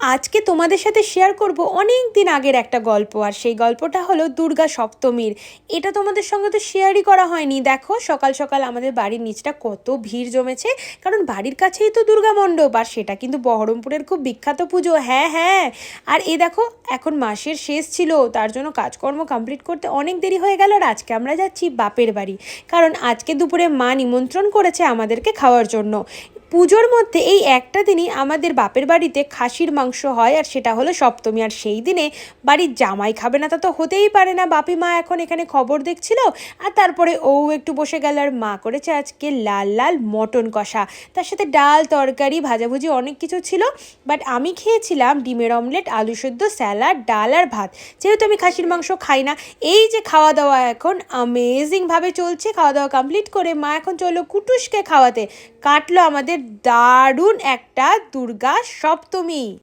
আজকে তোমাদের সাথে শেয়ার করব অনেক দিন আগের একটা গল্প, আর সেই গল্পটা হলো দুর্গা সপ্তমীর। এটা তোমাদের সঙ্গে তো শেয়ারই করা হয়নি। দেখো, সকাল সকাল আমাদের বাড়ির নিচটা কত ভিড় জমেছে, কারণ বাড়ির কাছেই তো দুর্গা মণ্ডপ, আর সেটা কিন্তু বহরমপুরের খুব বিখ্যাত পুজো। হ্যাঁ হ্যাঁ। আর এ দেখো, এখন মাসের শেষ ছিল, তার জন্য কাজকর্ম কমপ্লিট করতে অনেক দেরি হয়ে গেল, আর আজকে আমরা যাচ্ছি বাপের বাড়ি। কারণ আজকে দুপুরে মা নিমন্ত্রণ করেছে আমাদেরকে খাওয়ার জন্য। পুজোর মধ্যে এই একটা দিনই আমাদের বাপের বাড়িতে খাসির মাংস হয় আর সেটা হলো সপ্তমী। আর সেই দিনে বাড়ির জামাই খাবে না, তা তো হতেই পারে না। বাপি মা এখন এখানে খবর দেখছিল আর তারপরে ও একটু বসে গেল আর মা করেছে আজকে লাল লাল মটন কষা। তার সাথে ডাল, তরকারি, ভাজাভুজি অনেক কিছু ছিল বাট আমি খেয়েছিলাম ডিমের অমলেট, আলু সেদ্ধ, স্যালাড, ডাল আর ভাত। যেহেতু আমি খাসির মাংস খাই না, এই যে খাওয়া দাওয়া এখন আমেজিংভাবে চলছে খাওয়া দাওয়া কমপ্লিট করে মা এখন চলো কুটুসকে খাওয়াতে। কাটলো আমাদের দারুণ একটা দুর্গা সপ্তমী।